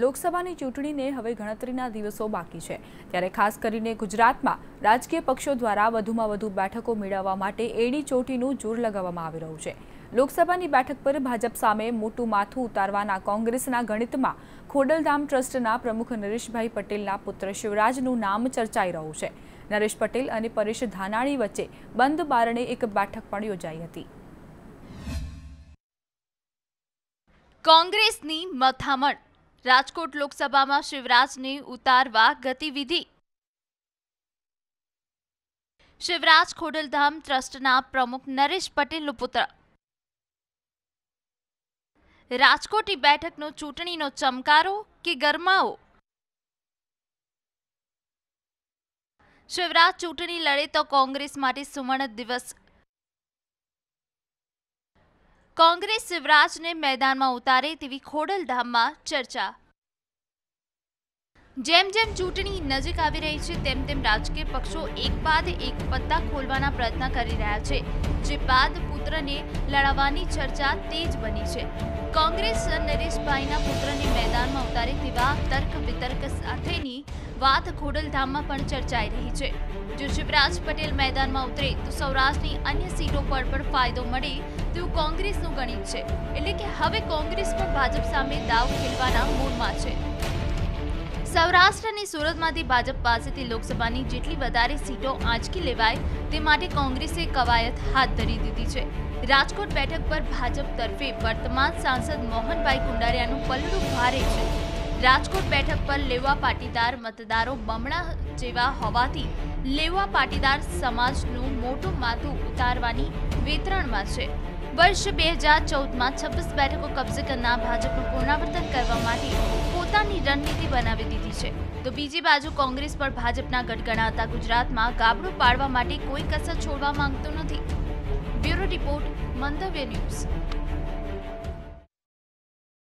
લોકસભાની ચૂંટણીને હવે ગણતરીના દિવસો બાકી છે. ત્યારે ખાસ કરીને ગુજરાતમાં રાજકીય પક્ષો દ્વારા વધુમાં વધુ બેઠકો મેળવવા માટે એડી ચોટીનું જોર લગાવવામાં આવી રહ્યું છે. લોકસભાની બેઠક પર ભાજપ સામે મોટું માથું ઉતારવાના કોંગ્રેસના ગણિતમાં ખોડલધામ ટ્રસ્ટના પ્રમુખ નરેશભાઈ પટેલના પુત્ર શિવરાજનું નામ ચર્ચાઈ રહ્યું છે. નરેશ પટેલ અને પરેશ ધાનાણી વચ્ચે બંધ બારણે એક બેઠક પણ યોજાઈ હતી. કોંગ્રેસની મથામણ રાજકોટ લોકસભામાં શિવરાજને ઉતારવા ગતિવિધિ. શિવરાજ ખોડલધામ ટ્રસ્ટના પ્રમુખ નરેશ પટેલનો પુત્ર. રાજકોટની બેઠકનો ચૂંટણીનો ચમકારો કે ગરમાવો? શિવરાજ ચૂંટણી લડે તો કોંગ્રેસ માટે સુવર્ણ દિવસ કોંગ્રેસ શિવરાજને મેદાનમાં ઉતારે તેવી ખોડલધામમાં ચર્ચા. જેમ જેમ ચૂંટણી નજીક આવી રહી છે, તેમ તેમ રાજકીય પક્ષો એક બાદ એક પત્તા ખોલવાના પ્રયત્ન કરી રહ્યા છે, જે બાદ પુત્રને લડાવવાની ચર્ચા તેજ બની છે. કોંગ્રેસ નરેશભાઈના પુત્રને મેદાનમાં ઉતારે તેવા તર્ક વિતર્ક સાથેની વાત ખોડલધામમાં પણ ચર્ચાઈ રહી છે. જો શિવરાજ પટેલ મેદાનમાં ઉતરે તો સૌરાષ્ટ્રની અન્ય સીટો પર પણ ફાયદો મળે તેવું કોંગ્રેસનું ગણિત છે. એટલે કે હવે કોંગ્રેસ પણ ભાજપ સામે દાવ ખેલવાના મૂડમાં છે. સૌરાષ્ટ્ર અને સુરતમાંથી ભાજપ પાસેથી લોકસભાની જેટલી વધારે સીટો આંચકી લેવાય તે માટે કોંગ્રેસે કવાયત હાથ ધરી દીધી છે. રાજકોટ બેઠક પર ભાજપ તરફે વર્તમાન સાંસદ મોહનભાઈ કુંડારિયાનું પલડું ભારે છે. રાજકોટ બેઠક પર લેવા પાટીદાર મતદારો બમણા જેવા હોવાથી લેવા પાટીદાર સમાજનું મોટું માથું ઉતારવાની વેતરણમાં છે. વર્ષ બે હજાર ચૌદમાં છવ્વીસ બેઠકો કબજે કરનાર ભાજપનું પુનરાવર્તન કરવા માટે પોતાની રણનીતિ બનાવી દીધી છે. તો બીજી બાજુ કોંગ્રેસ પર ભાજપના ગટગણાતા ગુજરાતમાં ગાબડું પાડવા માટે કોઈ કસર છોડવા માંગતું નથી. બ્યુરો રિપોર્ટ મંતવ્ય ન્યૂઝ.